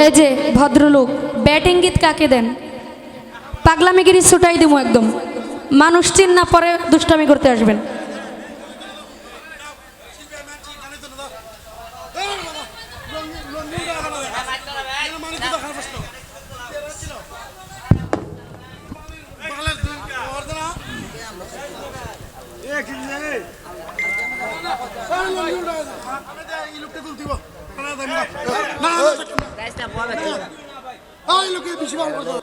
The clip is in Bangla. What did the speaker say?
এই যে ভদ্রলোক ব্যাটিং গীত কাকে দেন পাগলামিগিরি ছুটাই দেবো একদম মানুষ চিন্না পরে দুষ্টামি করতে আসবেন না Ay, lo que pichimamos